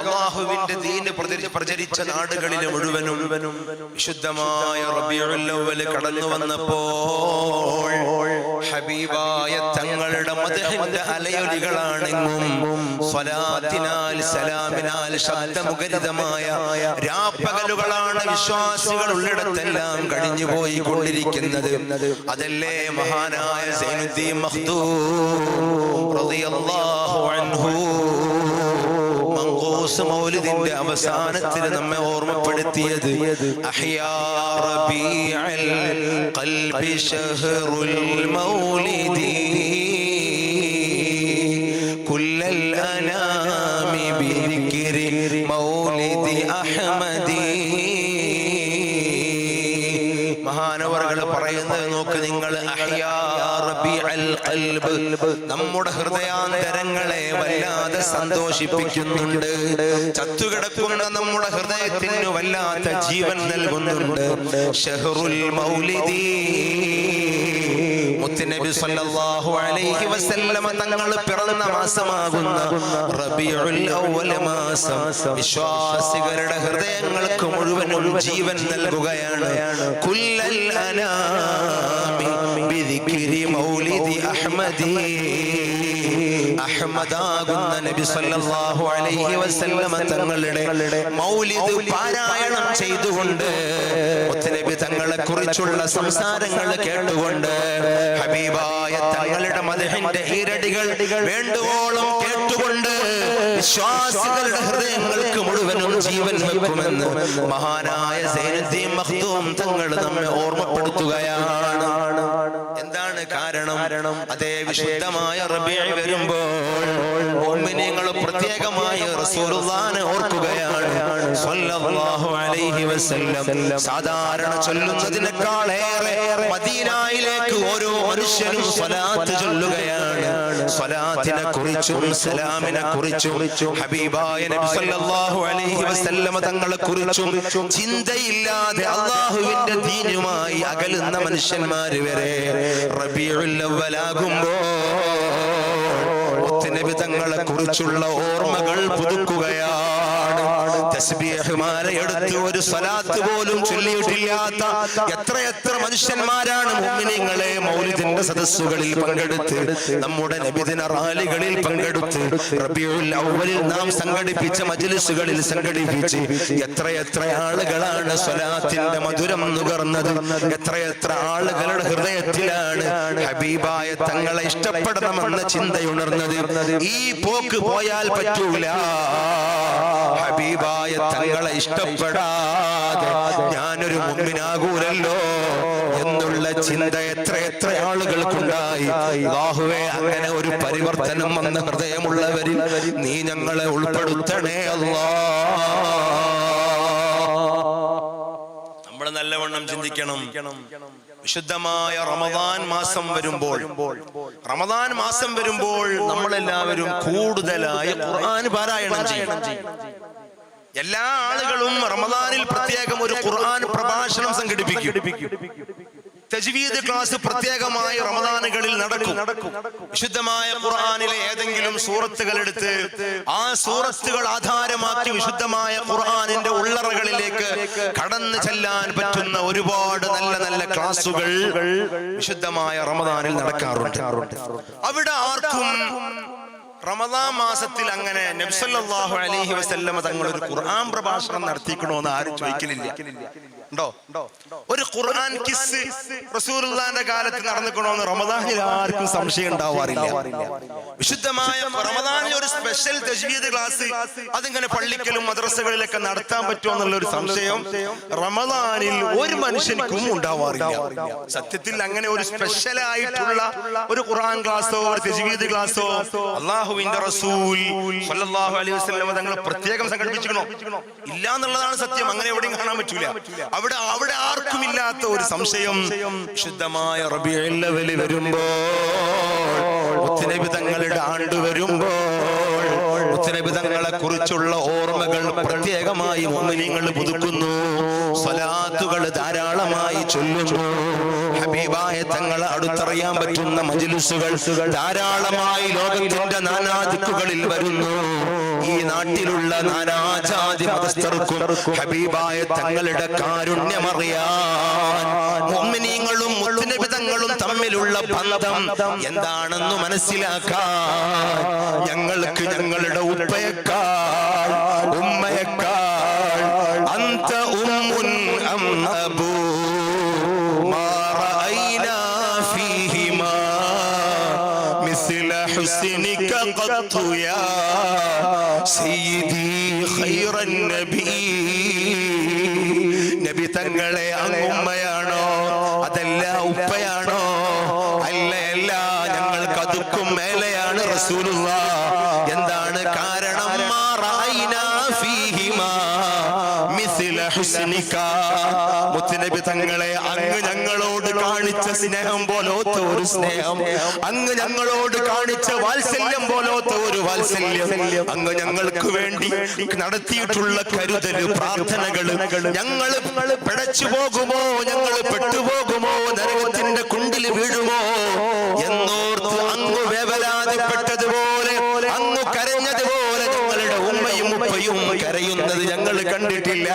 അള്ളാഹുവിന്റെ ദീന് പ്രചരി- പ്രചരിച്ച നാടുകളിൽ മുഴുവനും വിശുദ്ധമായ അവ്വൽ കടന്നു വന്നപ്പോൾ ഹബീബായ തങ്ങളുടെ മതഹന്റെ അലയൊലികളാണെന്നും സ്വലാത്തിനാൽ സലാമിനാൽ ശബ്ദമുഖരിതമായ രാപ്പകലുകളാണ് വിശ്വാസികൾ ഉള്ളിടത്തെല്ലാം കഴിഞ്ഞു പോയി കൊണ്ടിരിക്കുന്നത് അതല്ലേ മഹാനായ സൈനുദ്ദീൻ മഖ്ദൂം റളിയല്ലാഹു അൻഹു. മങ്കൂസ് മൗലിദിന്റെ അവസാനത്തിൽ നമ്മെ ഓർമ്മപ്പെടുത്തിയത്. അഹ്യാ റബീഅൽ ഖൽബി ശഹറുൽ മൗലിദി മഹാനവറുകൾ പറയുന്നത് നോക്ക് നിങ്ങൾ അഹ്യാ റബീഅൽ ഖൽബ്. നമ്മുടെ വല്ലാതെ സന്തോഷിപ്പിക്കുന്നുണ്ട്. ചത്തുകിടക്കുന്ന നമ്മുടെ ഹൃദയത്തിന് വല്ലാത്ത ജീവൻ നൽകുന്നുണ്ട്. ഷഹറുൽ മൗലിദി. മുത്തുനബി സല്ലല്ലാഹു അലൈഹി വസല്ലമ തങ്ങൾ പിറന്ന മാസമാകുന്ന റബീഉൽ അവ്വൽ മാസം. വിശ്വാസികളുടെ ഹൃദയങ്ങൾക്ക് മുഴുവനും ജീവൻ നൽകുകയാണ്. കുല്ലൽ അനാമി ബിദിക്രി മൗലിദി അഹ്മദി. അഹ്മദാകുന്ന നബി സല്ലല്ലാഹു അലൈഹി വസല്ലമ തങ്ങളുടെ മൗലിദ് പാരായണം ചെയ്തുകൊണ്ട് നബി തങ്ങളെ കുറിച്ചുള്ള സംസാരങ്ങൾ കേട്ടുകൊണ്ട് ഹബീബായ തങ്ങളുടെ മദഹിന്റെ ഈരടികൾ വേണ്ടുവോളം കേട്ടുകൊണ്ട് വിശ്വാസികളുടെ ഹൃദയങ്ങൾക്ക് മുഴുവനും ജീവൻ വെക്കുമെന്ന് മഹാനായ സൈനുദ്ദീൻ മഖ്ദൂം തങ്ങൾ നമ്മെ ഓർമ്മപ്പെടുത്തുകയാണ്. കാരണം അതേ വിശുദ്ധമായ റബിയായി വരുമ്പോൾ നിങ്ങൾ പ്രത്യേകമായി റസൂലുള്ളാഹിനെ ഓർക്കുകയാണ്. സ്വല്ലല്ലാഹു അലൈഹി വസല്ലം. സാധാരണ ചൊല്ലുന്നതിനേക്കാൾ ഏറെ മദീനയിലേക്ക് ഓരോ മനുഷ്യനും സ്വലാത്ത് ചൊല്ലുകയാണ്. സ്വലാത്തിനെ കുറിച്ചും സലാമിനെ കുറിച്ചും ഹബീബായ നബി സല്ലല്ലാഹു അലൈഹി വസല്ലമ തങ്ങളെ കുറിച്ചും ചിന്തയില്ലാതെ അള്ളാഹുവിന്റെ ദീനുമായി അകലുന്ന മനുഷ്യന്മാർ വരെ റബീഉൽ അവ്വലാകുമ്പോൾ നബി തങ്ങളെ കുറിച്ചുള്ള ഓർമ്മകൾ പുതുക്കുകയാണ്. തസ്ബീഹ് മാലയെടുത്ത് ഒരു സ്വലാത്ത് പോലും ചൊല്ലിയിട്ടില്ലാത്ത എത്രയെത്ര മനുഷ്യന്മാരാണ് മുഅ്മിനീങ്ങളെ മൗലിദിന്റെ സദസ്സുകളിൽ പങ്കെടുത്ത് നമ്മുടെ നബിദിന റാലികളിൽ പങ്കെടുത്ത് റബീഉൽ അവ്വലിൽ നാം സംഘടിപ്പിച്ച മജ്ലിസുകളിൽ സംഘടിപ്പിച്ച് എത്രയെത്ര ആളുകളാണ് സ്വലാത്തിന്റെ മധുരം നുകർന്നത്? എത്രയെത്ര ആളുകളുടെ ഹൃദയത്തിലാണ് ഹബീബായ തങ്ങളെ ഇഷ്ടപ്പെടണമെന്ന ചിന്തയുണർന്നത്? ഈ പോക്ക് പോയാൽ പറ്റൂല. ഹബീബായ തങ്ങളെ ഇഷ്ടപ്പെടാതെ ഞാനൊരു മുമ്പിനാകൂലല്ലോ എന്നുള്ള ചിന്ത എത്ര എത്ര ആളുകൾക്കുണ്ടായി. ബാഹുവേ അങ്ങനെ ഒരു പരിവർത്തനം വന്ന ഹൃദയമുള്ളവരിൽ നീ ഞങ്ങളെ ഉൾപ്പെടുത്തണേ അല്ലാ. നമ്മൾ നല്ലവണ്ണം ചിന്തിക്കണം. വിശുദ്ധമായ റമദാൻ മാസം വരുമ്പോൾ റമദാൻ മാസം വരുമ്പോൾ നമ്മളെല്ലാവരും കൂടുതലായി ഖുർആൻ പാരായണം ചെയ്യണം എല്ലാ ആളുകളും റമദാനിൽ പ്രത്യേകം ഒരു ഖുർആൻ പ്രഭാഷണം സംഘടിപ്പിക്കും. തജ്വീദ് ക്ലാസ് പ്രത്യേകമായി റമദാനുകളിൽ നടക്കും. വിശുദ്ധമായ ഖുർആനിലെ ഏതെങ്കിലും സൂറത്തുകൾ എടുത്ത് ആ സൂറത്തുകൾ ആധാരമാക്കി വിശുദ്ധമായ ഖുർആനിന്റെ ഉള്ളറകളിലേക്ക് കടന്നു ചെല്ലാൻ പറ്റുന്ന ഒരുപാട് നല്ല നല്ല ക്ലാസുകൾ വിശുദ്ധമായ റമദാനിൽ നടക്കാറുണ്ട്. അവിടെ ആർക്കും റമദാൻ മാസത്തിൽ അങ്ങനെ നബ്സല്ലാഹു അലഹി വസ്ല്ലമ തങ്ങൾ ഒരു ഖുർആൻ പ്രഭാഷണം നടത്തിക്കണോന്ന് ആരും ചോദിക്കലില്ല. ഉണ്ടോ? ഒരു ഖുർആൻ കിസ് റസൂലുള്ളാന്റെ കാലത്ത് നടന്നിക്കണോന്ന് റമദാനിൽ ആർക്കും സംശയം ഉണ്ടാവാറില്ല. വിശുദ്ധമായ റമദാനിൽ ഒരു സ്പെഷ്യൽ തജ്വീദ് ക്ലാസ് അതിങ്ങനെ പള്ളിക്കലും മദ്രസകളിലൊക്കെ നടത്താൻ പറ്റുമോ എന്നുള്ള ഒരു സംശയം റമദാനിൽ ഒരു മനുഷ്യനും ഉണ്ടാവാറില്ല. സത്യത്തിൽ അങ്ങനെ ഒരു സ്പെഷ്യൽ ആയിട്ടുള്ള ഒരു ഖുർആൻ ക്ലാസ്സോ ഒരു തജ്വീദ് ക്ലാസ്സോ അള്ളാഹുവിന്റെ റസൂൽ സല്ലല്ലാഹു അലൈഹി വസല്ലം തങ്ങൾ പ്രത്യേകം സംഘടിപ്പിച്ചിരിക്കണോ ഇല്ല എന്നുള്ളതാണ് സത്യം. അങ്ങനെ എവിടെയും കാണാൻ പറ്റൂല. അവിടെ അവിടെ ആർക്കും ഇല്ലാത്ത ഒരു സംശയം ശുദ്ധമായ അവ്വൽ വരുമ്പോൾ മുത്തുനബി തങ്ങളുടെ ആണ്ട് വരുമ്പോൾ ഉത്തരവിധങ്ങളെ കുറിച്ചുള്ള ഓർമ്മകൾ പ്രത്യേകമായി മോമിനിങ്ങൾ പുതുക്കുന്നു സ്വലാത്തുകൾ ധാരാളമായി ചൊല്ലുന്നു. ഹബീബായ തങ്ങളെ അടുത്തറിയാൻ പറ്റുന്ന മജിലുസുകൾ ധാരാളമായി ലോകത്തിന്റെ നാനാദിക്കുകളിൽ വരുന്നു. ഈ നാട്ടിലുള്ള നാനാജാതി മതസ്ഥർക്കും ഹബീബായ തങ്ങളുടെ കാരുണ്യമറിയാൻ തങ്ങളും തമ്മിലുള്ള ബന്ധം എന്താണെന്ന് മനസ്സിലാക്കാൻ ഞങ്ങൾക്ക് ഞങ്ങളുടെ ഉപ്പയേക്കാൾ ഉമ്മയേക്കാൾ അന്ത ഉമ്മുൻ അം حسنك قط يا سيدي خير النبي നബി തങ്ങളെ അങ്ങുമ്മയാണോ അതല്ല ഉപ്പയാണോ അല്ല അല്ല ഞങ്ങൾക്ക് അതുക്കും മേലെയാണ് റസൂലുള്ള എന്താണ് കാരണം മാ റഅയ്നാ ഫീഹിമാ മിസ്ല ഹുസ്നിക മുത്തുനബി തങ്ങളെ അങ്ങ് ഞങ്ങളോട് കാണിച്ച സ്നേഹം പോലോത്ത ഒരു സ്നേഹം. അങ്ങ് ഞങ്ങളോട് കാണിച്ച വാത്സല്യം പോലോത്ത ഒരു വാത്സല്യം. അങ്ങ് ഞങ്ങൾക്ക് വേണ്ടി നടത്തിയിട്ടുള്ള കരുതൽ പ്രാർത്ഥനകൾ ഞങ്ങൾ പിടച്ചു പോകുമോ? ഞങ്ങൾ പെട്ടുപോകുമോ? നരകത്തിന്റെ കുണ്ടിൽ വീഴുമോ? എന്നോർത്ത് അങ്ങ് വേവലാതിപ്പെട്ടതുപോലെ അങ്ങ് കരഞ്ഞതുപോലെ ഞങ്ങളുടെ ഉമ്മയും ഉപ്പയും കരയുന്നത് ഞങ്ങൾ കണ്ടിട്ടില്ല.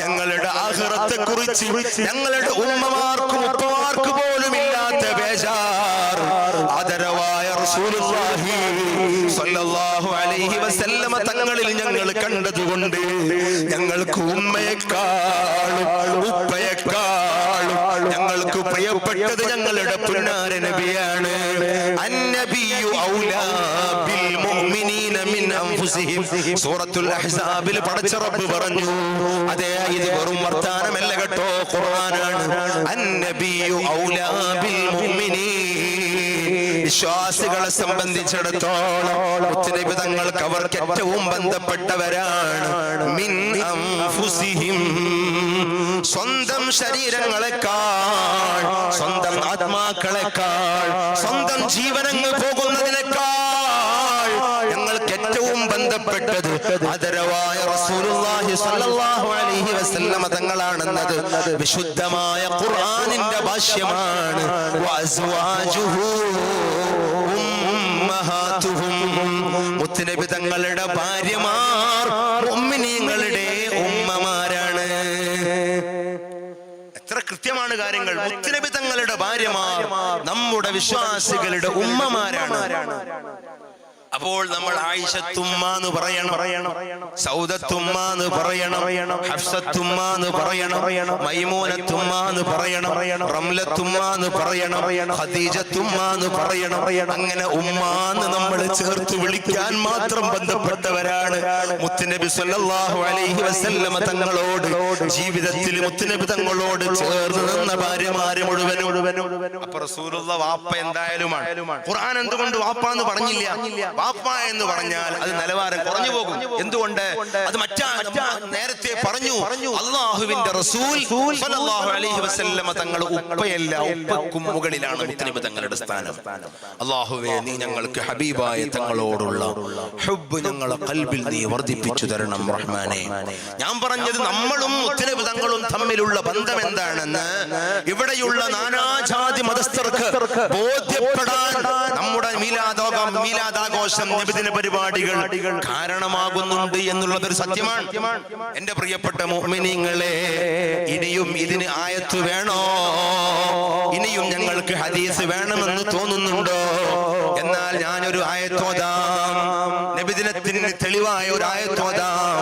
ഞങ്ങളുടെ ആഹ്റത്തെ കുറിച്ച് ഞങ്ങളുടെ ഉമ്മമാർക്കും ഉപ്പമാർക്ക് പോലും ഇല്ലാത്ത ആദരവായ തങ്ങളിൽ ഞങ്ങൾ കണ്ടതുകൊണ്ട് ഞങ്ങൾക്ക് ഉമ്മയെക്കാളും ഉപ്പയെക്കാളും ഞങ്ങൾക്ക് പ്രിയപ്പെട്ടത് ഞങ്ങളുടെ പുന്നാര നബിയാണ്. അന്നബിയു ഔലാ ബിൽ മുഅ്മിനീന മിൻ അൻഫുസിഹിം. സൂറത്തുൽ അഹ്സാബിൽ പടച്ച റബ്ബ് പറഞ്ഞു അതെ ഇത് വെറും വർത്താനമല്ല കേട്ടോ ഖുർആനാണ്. അന്നബിയു ഔലാ ബിൽ മുഅ്മിനീൻ വിശ്വാസികളെ സംബന്ധിച്ചിടത്തോളം മുത്തുനബി തങ്ങൾക്ക് അവർക്ക് ഏറ്റവും ബന്ധപ്പെട്ടവരാണ്. മിൻ അൻഫുസിഹിം സ്വന്തം ശരീരങ്ങളെക്കാൾ സ്വന്തം ആത്മാക്കളെക്കാൾ സ്വന്തം ജീവനങ്ങൾ പോകുന്നതിനേക്കാൾ ഞങ്ങൾക്ക് ഏറ്റവും ബന്ധപ്പെട്ടത് ആദരവായ റസൂലുള്ളാഹി സ്വല്ലല്ലാഹു അലൈഹി വസല്ലമ തങ്ങളാണെന്നത് വിശുദ്ധമായ ഖുർആനിന്റെ ഭാഷ്യമാണ്. വഅസ്വാജുഹു മുത്തുനബി തങ്ങളുടെ ഭാര്യമാർ മുഅ്മിനീങ്ങളുടെ ഉമ്മമാരാണ്. എത്ര കൃത്യമാണ് കാര്യങ്ങൾ. മുത്തുനബി തങ്ങളുടെ ഭാര്യമാർ നമ്മുടെ വിശ്വാസികളുടെ ഉമ്മമാരാണ്. അപ്പോൾ നമ്മൾ ആയിഷത്തുമ്മ എന്ന് പറയണം. സൗദത്തുമ്മ എന്ന് പറയണം. ഹഫ്സത്തുമ്മ എന്ന് പറയണം. മൈമൂനത്തുമ്മ എന്ന് പറയണം. റംലത്തുമ്മ എന്ന് പറയണം. ഖദീജത്തുമ്മ എന്ന് പറയണം. അങ്ങനെ ഉമ്മ എന്ന് നമ്മൾ ചേർത്ത് വിളിക്കാൻ മാത്രം ബന്ധപ്പെട്ടവരാണ്. മുത്തുനബി സല്ലല്ലാഹു അലൈഹി വസല്ലമ തങ്ങളോട് ജീവിതത്തിൽ മുത്തുനബി തങ്ങളോട് ചേർന്ന് നിന്ന ഭാര്യമാരെ മുഴുവനും. അപ്പൊ റസൂലുള്ള വാപ്പ എന്തായാലുമാണ്. ഖുർആൻ എന്തുകൊണ്ട് വാപ്പ എന്ന് പറഞ്ഞില്ല. വാപ്പ എന്ന് പറഞ്ഞാൽ അത് നിലവാരം കുറഞ്ഞു പോകും. എന്തുകൊണ്ട്? അത് മറ്റാ നേരത്തെ പറഞ്ഞു. അള്ളാഹുവിന്റെ റസൂൽ അലൈഹി വസല്ലമ തങ്ങൾ ഉപ്പയല്ല ഉപ്പക്കും മുകളിലാണ് മുത്തനബി തങ്ങളുടെ സ്ഥാനം. അള്ളാഹുവേ നീ ഞങ്ങൾക്ക് ഹബീബായ തങ്ങളോടുള്ള ഹുബ് ഞങ്ങളെ കൽബിൽ നീ വർദ്ധിപ്പിച്ചു തരണം റഹ്മാനെ. ഞാൻ പറഞ്ഞത് നമ്മളും മുത്തനബി തങ്ങളും തമ്മിലുള്ള ബന്ധം എന്താണെന്ന് ഇവിടെയുള്ള നാനാജാതി മതസ്ഥർക്ക് ബോധ്യപ്പെടാൻ നമ്മുടെ മീലാദോകം മീലാദാഘോഷം നബിദിന പരിപാടികൾ കാരണമാകുന്നുണ്ട് എന്നുള്ളത് ഒരു സത്യമാണ്. എന്റെ പ്രിയപ്പെട്ട മോമിനിങ്ങളെ ഇനിയും ഇതിന് ആയത്ത് വേണോ? ഇനിയും ഞങ്ങൾക്ക് ഹദീസ് വേണമെന്ന് തോന്നുന്നുണ്ടോ? എന്നാൽ ഞാനൊരു ആയത്തോതാം നബിദിനത്തിന് തെളിവായ ഒരു ആയത്തോതാം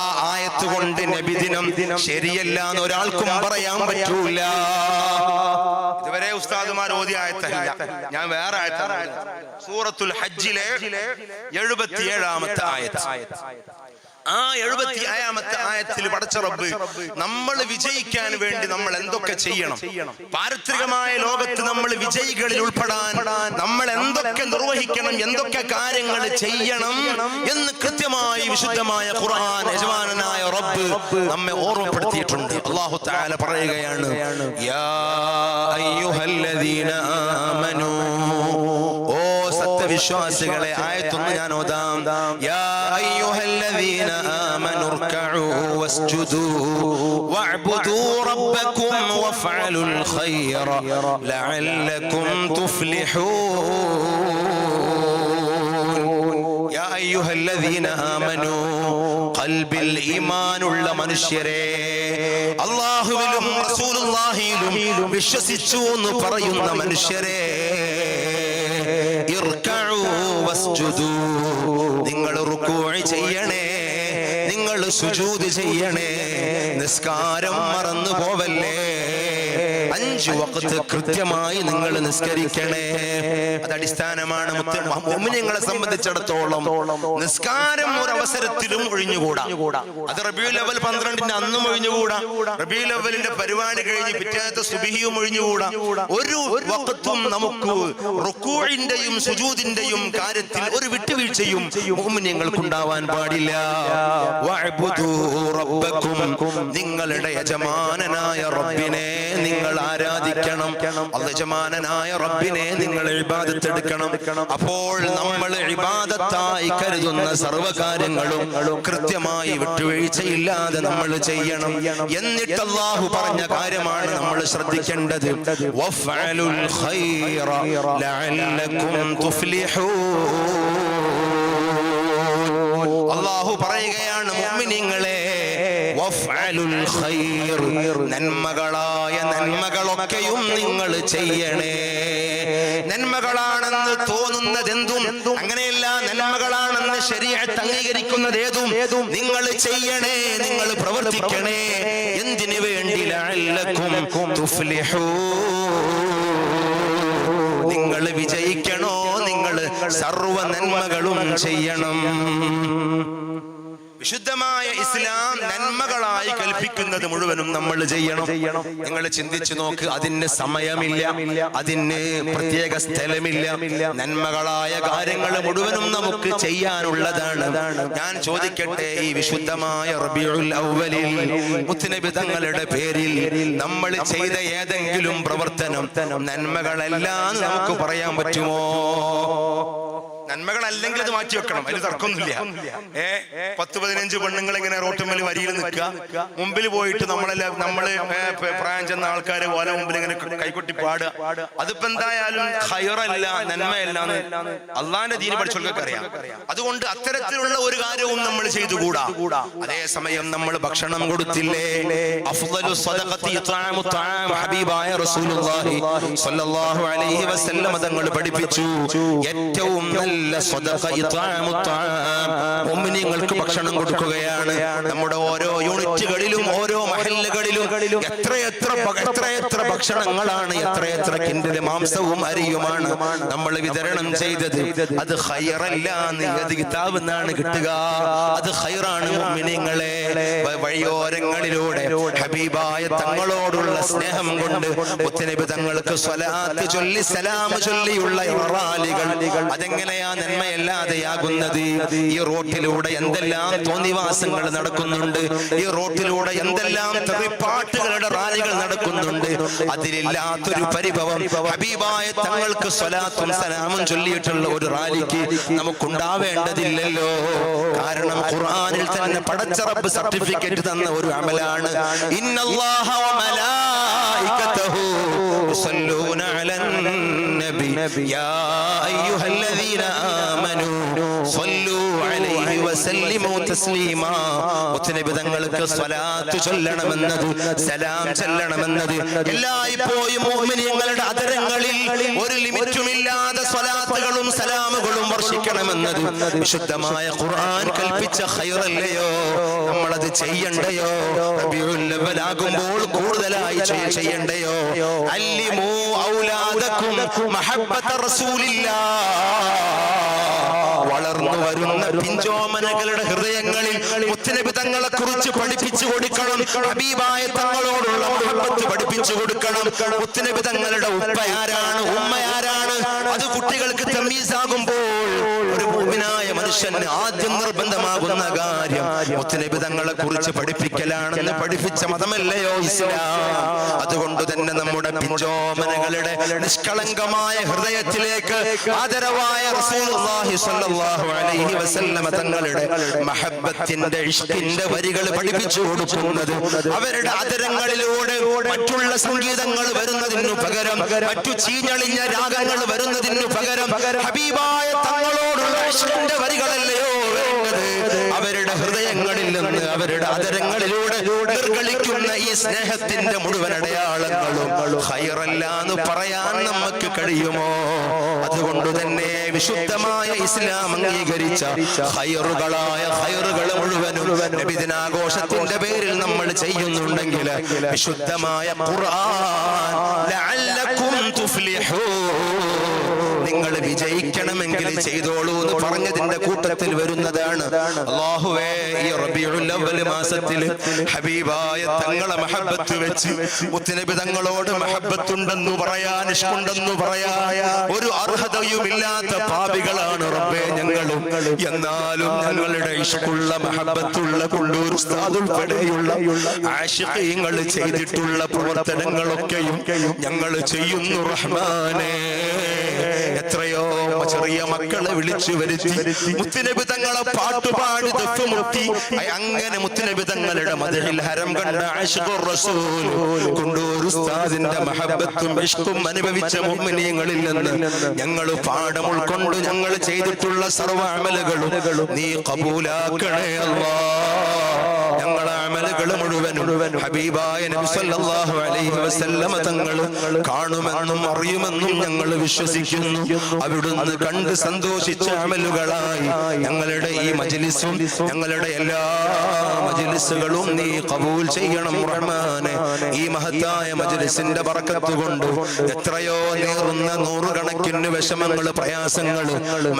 ആ ആയത്ത് കൊണ്ട് നബിദിനം ശരിയല്ല എന്ന് ഒരാൾക്കും പറയാൻ പറ്റൂല. ഉസ്താദുമാർ ഓതിയ ആയത്തല്ല. ഞാൻ വേറെ ആയത്താണ് സൂറത്തുൽ ഹജ്ജിലെ എഴുപത്തിയേഴാമത്തെ ആയത്ത്. ആ എഴുപത്തി ആയാമത്തെ ആയത്തിൽ പടച്ച റബ്ബ് നമ്മൾ വിജയിക്കാൻ വേണ്ടി നമ്മൾ എന്തൊക്കെ ചെയ്യണം? പാരിത്രികമായ ലോകത്ത് നമ്മൾ വിജയികളിൽ ഉൾപ്പെടാൻ നമ്മൾ എന്തൊക്കെ നിർവഹിക്കണം എന്തൊക്കെ കാര്യങ്ങൾ ചെയ്യണം എന്ന് കൃത്യമായി വിശുദ്ധമായ ഖുർആൻ യജമാനായ റബ്ബ് നമ്മെ ഓർമ്മപ്പെടുത്തിയിട്ടുണ്ട്. അള്ളാഹു താല പറയുകയാണ് യാ അയ്യുഹല്ലദീന ആമനൂ. ഓ സത്യവിശ്വാസികളെ ആയത്തൊന്ന് ഞാൻ ഓതാം. യാ ർക്കഉ ربكم وافعلوا الخير لعلكم تفلحون. يا തുഫ്ലിഹൂൻ يا അയ്യുഹല്ലദീന قلب ഖൽബിൽ ഉള്ള മനുഷ്യരെ അള്ളാഹുവിലും റസൂലുള്ളാഹിയിലും വിശ്വസിച്ചു എന്ന് പറയുന്ന മനുഷ്യരെ നിങ്ങൾ റുക്കൂഅ് ചെയ്യണേ. സുജൂദ് ചെയ്യണേ. നിസ്കാരം മറന്നു പോവല്ലേ അഞ്ചു വക്കത്ത് കൃത്യമായി നിങ്ങൾ നിസ്കരിക്കണേ. അത് അടിസ്ഥാനമാണ് മുമ്മിനിങ്ങളെ സംബന്ധിച്ചിടത്തോളം നിസ്കാരം ഒരു അവസരത്തിലും ഒഴിഞ്ഞുകൂടാ. അത് റബിയു ലെവൽ പന്ത്രണ്ടിന്റെ അന്നും ഒഴിഞ്ഞുകൂടാ. റബിയു ലെവലിന്റെ പരിപാടി കഴിഞ്ഞ് പിറ്റേത്തെ സുബിഹിയും ഒഴിഞ്ഞുകൂടാ. ഒരു വക്കത്തും നമുക്ക് റുക്കൂഴിന്റെയും സുജൂദിന്റെയും കാര്യത്തിൽ ഒരു വിട്ടുവീഴ്ചയും മുമ്മിനിങ്ങൾക്കുണ്ടാവാൻ പാടില്ല. വഅബ്ദു റബ്ബകും നിങ്ങളുടെ യജമാനനായ റബ്ബിനെ നിങ്ങൾ ആരാധിക്കണം. അത് യജമാനനായ റബ്ബിനെ നിങ്ങൾ ഇബാദത്തെടുക്കണം. അപ്പോൾ നമ്മൾ ഇബാദത്തായി കരുതുന്ന സർവകാര്യങ്ങളും കൃത്യമായി വിട്ടുവീഴ്ചയില്ലാതെ നമ്മൾ ചെയ്യണം. എന്നിട്ട് അള്ളാഹു പറഞ്ഞ കാര്യമാണ് നമ്മൾ ശ്രദ്ധിക്കേണ്ടത്. ലഅല്ലക്കും തുഫ്ലിഹൂൻ. അള്ളാഹു പറയുകയാണ് മുഅ്മിനീങ്ങളെ ഖൈർ നന്മകളായ നന്മകളൊക്കെയും നിങ്ങൾ ചെയ്യണേ. നന്മകളാണെന്ന് തോന്നുന്നതെന്തും അങ്ങനെയല്ല നന്മകളാണെന്ന് ശരീരത്ത് അംഗീകരിക്കുന്നത് ഏതും നിങ്ങൾ ചെയ്യണേ നിങ്ങൾ പ്രവർത്തിക്കണേ. എന്തിനു വേണ്ടി നിങ്ങൾ വിജയിക്കണോ? സർവ നന്മകളും ചെയ്യണം. വിശുദ്ധമായ ഇസ്ലാം നന്മകളായി കൽപ്പിക്കുന്നത് മുഴുവനും നമ്മൾ ചെയ്യണം. നിങ്ങൾ ചിന്തിച്ചു നോക്ക് അതിന് സമയമില്ല. അതിന് പ്രത്യേക സ്ഥലമില്ല. നന്മകളായ കാര്യങ്ങൾ മുഴുവനും നമുക്ക് ചെയ്യാനുള്ളതാണ്. ഞാൻ ചോദിക്കട്ടെ ഈ വിശുദ്ധമായ റബിയുൽ മുത്തുനബി തങ്ങളുടെ പേരിൽ നമ്മൾ ചെയ്ത ഏതെങ്കിലും പ്രവർത്തനം നന്മകളെല്ലാം നമുക്ക് പറയാൻ പറ്റുമോ? നന്മകളല്ലെങ്കിൽ അത് മാറ്റി വെക്കണം. അതിൽ തർക്കമൊന്നുമില്ല. ഏ പത്ത് പതിനഞ്ച് പെണ്ണുങ്ങൾ ഇങ്ങനെ റോട്ടുമ്മൽ വരിയിൽ നിൽക്കുക. മുമ്പിൽ പോയിട്ട് നമ്മളെല്ലാം നമ്മൾ പ്രായം ചെന്ന ആൾക്കാര് ഓല മുമ്പിൽ ഇങ്ങനെ കൈകൊട്ടി പാടുക. അതിപ്പോ എന്തായാലും ഹയറല്ല നന്മയല്ല അള്ളാന്റെ ദീന് പഠിച്ചവർക്ക് അറിയാം. അതുകൊണ്ട് അത്തരത്തിലുള്ള ഒരു കാര്യവും നമ്മൾ ചെയ്തുകൂടാ. അതേസമയം നമ്മൾ ഭക്ഷണം കൊടുത്തില്ലേ? ഹബീബായ റസൂലുള്ളാഹി സ്വല്ലല്ലാഹു അലൈഹി വസല്ലം തങ്ങൾ പഠിപ്പിച്ചു. ഏറ്റവും നല്ല മുഅ്മിനീങ്ങൾക്ക് ഭക്ഷണം കൊടുക്കുകയാണ്. നമ്മുടെ ഓരോ യൂണിറ്റുകളിലും ഓരോ മഹല്ലുകളിലും എത്രയെത്ര എത്രയെത്ര ഭക്ഷണങ്ങളാണ് എത്രയെത്ര കിൻഡിലെ മാംസവും അരിയുമാണ് നമ്മൾ വിതരണം ചെയ്തത്. അത് ഹൈറല്ല കിതാബ് എന്നാണ് കിട്ടുക? അത് ഹൈറാണ് മുഅ്മിനീങ്ങളെ വ- വഴിയോരങ്ങളിലൂടെ ഹബീബായ തങ്ങളോടുള്ള സ്നേഹം കൊണ്ട് മുത്തനബി തങ്ങൾക്ക് സ്വലാത്ത് ചൊല്ലി സലാം ചൊല്ലിയുള്ള റാലികൾ അതെങ്ങനെയാ നന്മയല്ലാതെയാകുന്നത്? ഈ റോട്ടിലൂടെ എന്തെല്ലാം തോന്നിവാസങ്ങൾ നടക്കുന്നുണ്ട്? ഈ റോട്ടിലൂടെ എന്തെല്ലാം തെറിപ്പാട്ടുകളുടെ റാലികൾ നടക്കുന്നുണ്ട്. അതിലില്ലാത്തൊരു പരിഭവം. ഹബീബായ തങ്ങൾക്ക് സ്വലാത്തും സലാമും ചൊല്ലിയിട്ടുള്ള ഒരു റാലിക്ക് നമുക്കുണ്ടാവേണ്ടതില്ലല്ലോ. കാരണം ഖുർആനിൽ തന്നെ പടച്ചറബ് സർട്ടിഫിക്കറ്റ് തന്ന ഒരു അമലാണ്. ഇന്നല്ലാഹ വ മലായികതഹു യുസല്ലൂന അലൻ നബി. യാ അയ്യുഹല്ലദീന തസ്ലീമാ തങ്ങൾക്ക് സ്വലാത്ത് ചൊല്ലണമെന്നത് സലാം ചൊല്ലണമെന്നത്. എല്ലായ്പ്പോഴും മുഅ്മിനീങ്ങളുടെ അതരങ്ങളിൽ ഒരു ലിമിറ്റുമില്ലാതെ സ്വലാത്തുകളും സലാമുകളും വർഷിക്കണമെന്നത്. വിശുദ്ധമായ ഖുർആൻ കൽപ്പിച്ച ഖൈറല്ലയോ? നമ്മളത് ചെയ്യണ്ടയോ? അവ്വലാകുമ്പോൾ കൂടുതലായി ചെയ്യ- ചെയ്യണ്ടയോ? അല്ലിമോ ഔലാദക്കും മഹബ്ബത റസൂലില്ലാ. വരുന്ന പിഞ്ചോമനകളുടെ ഹൃദയങ്ങളിൽ മുത്തനബിതങ്ങളെ കുറിച്ച് പഠിപ്പിച്ചു കൊടുക്കണം. ഹബീബായ തങ്ങളോടുള്ള മുഹബത്ത് പഠിപ്പിച്ചു കൊടുക്കണം. മുത്തനബി തങ്ങളുടെ ഉമ്മ ആരാണ് അത് കുട്ടികൾക്ക് തമ്മീസാകുമ്പോൾ ഒരു മുഅ്മിനായ മനുഷ്യന് ആദ്യം നിർബന്ധമാകുന്ന കാര്യം മുത്തുനബി തങ്ങളെ കുറിച്ച് പഠിപ്പിക്കലാണെന്ന് പഠിപ്പിച്ച മതമല്ലയോ ഇസ്ലാം. അതുകൊണ്ട് തന്നെ നമ്മുടെ പിഞ്ചോമനകളുടെ നിഷ്കളങ്കമായ ഹൃദയത്തിലേക്ക് ആദരവായ തങ്ങളുടെ മഹബ്ബത്തിന്റെ ഇഷ്ടിന്റെ വരികൾ പഠിപ്പിച്ചു കൊടുക്കുന്നത് അവരുടെ ആദരങ്ങളിലൂടെ മറ്റുള്ള സംഗീതങ്ങൾ വരുന്നതിനു പകരം മറ്റു ചീഞ്ഞളിഞ്ഞ രാഗങ്ങൾ വരുന്നതിനു പകരം ഹബീബായ തങ്ങളോടുള്ള ഇഷ്കിന്റെ വരികളല്ലയോ? അവരുടെ ഹൃദയങ്ങളിൽ നിന്ന് അവരുടെ അതരങ്ങളിലൂടെ നിർഗളിക്കുന്ന ഈ സ്നേഹത്തിന്റെ മുഴുവൻ അടയാളങ്ങളും ഹൈറല്ല എന്ന് പറയാൻ നമുക്ക് കഴിയുമോ? അതുകൊണ്ട് തന്നെ വിശുദ്ധമായ ഇസ്ലാം അംഗീകരിച്ച ഹൈറുകളായ ഹൈറുകൾ മുഴുവനും നബിദിനാഘോഷത്തിന്റെ പേരിൽ നമ്മൾ ചെയ്യുന്നുണ്ടെങ്കിൽ വിശുദ്ധമായ ഖുർആൻ ലഅല്ലക്കും തുഫ്ലിഹൂൻ. നിങ്ങൾ വിജയിക്കണമെങ്കിൽ ചെയ്തോളൂ എന്ന് പറഞ്ഞതിന്റെ കൂട്ടത്തിൽ വരുന്നതാണ്. അള്ളാഹുവേ ഈ റബീഉൽ അവൽ മാസത്തിൽ ഹബീബായ തങ്ങളെ മഹബത്ത് വെച്ച് മുത്തനബി തങ്ങളോട് മഹബത്തുണ്ടെന്ന് പറയാൻ ഇഷ്ടമുണ്ടെന്ന് പറയാ ഒരു അർഹതയുമില്ലാത്ത പാപികളാണ് റബ്ബേ ഞങ്ങളും. എന്നാലും ഞങ്ങളുടെ ഇഷ്ടമുള്ള മഹബത്തുള്ള കൊണ്ടൂർ ഉസ്താദ് ഉൾപ്പെടെയുള്ള ആശിഖീങ്ങൾ ചെയ്തിട്ടുള്ള പ്രവർത്തനങ്ങളൊക്കെയും ഞങ്ങൾ ചെയ്യുന്നു റഹ്മാനേ. എത്രയോ ചെറിയ മക്കളെ വിളിച്ചു വരുത്തി. മുത്തുനബി തങ്ങളെ പാട്ടുപാടി ദഫ് മുട്ടി. അങ്ങനെ മുത്തുനബി തങ്ങളുടെ മതിൽ ഹരം കണ്ട ഉസ്താദിന്റെ മഹബത്തും ഇഷ്കും അനുഭവിച്ച മുമ്മിനിയങ്ങളിൽ നിന്ന് ഞങ്ങൾ പാഠം ഉൾക്കൊണ്ട് ഞങ്ങൾ ചെയ്തിട്ടുള്ള സർവ അമലുകളും നീ കബൂലാക്കണേ അല്ലാ. അമലുകൾ മുഴുവനും ഹബീബായ നബി സല്ലല്ലാഹു അലൈഹി വസല്ലമ തങ്ങൾ കാണുമെന്നും അറിയുമെന്നും ഞങ്ങൾ വിശ്വസിക്കുന്നു. അവിടുന്ന് കണ്ട് സന്തോഷിച്ച അമലുകളായി ഞങ്ങളുടെ ഈ മജ്ലിസും ഞങ്ങളുടെ എല്ലാ മജ്ലിസുകളും നീ കബൂൽ ചെയ്യണം റഹ്മാനെ. ഈ മഹത്തായ മജ്ലിസിന്റെ ബർക്കത്ത് കൊണ്ട് എത്രയോ നീറുന്ന നൂറുകണക്കിന് വിഷമങ്ങൾ പ്രയാസങ്ങൾ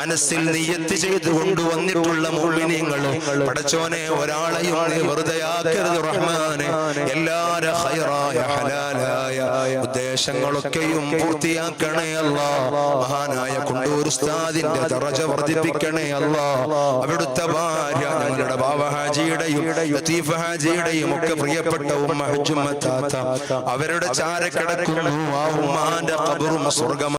മനസ്സിൽ നീയത്ത് ചെയ്തു കൊണ്ടുവന്നിട്ടുള്ള മുഴുവനിങ്ങൾ പടച്ചോനെ ഒരാളെയും നീ വെറുതെ ആക്കരുത് റഹ്മാനെ എല്ലാര ഹൈറായ ഹലാലായ ഉദ്ദേശങ്ങളൊക്കെയും പൂർത്തിയാക്കണേ അല്ല. മഹാനായ കുണ്ടൂർ ഉസ്താദിന്റെ ദറജ വർദ്ധിപ്പിക്കണേ അല്ല. അവിടുത്തെ ഭാര്യ ഞങ്ങളുടെ ബാബ ഹാജിയുടെയും ലത്തീഫ് ഹാജിയുടെയും ഒക്കെ പ്രിയപ്പെട്ട ഉമ്മ ഹജ്ജുമ്മ താത്ത അവരുടെ ചാര കിടക്കുന്നു ആ ഉമ്മാന്റെ കബറും സ്വർഗം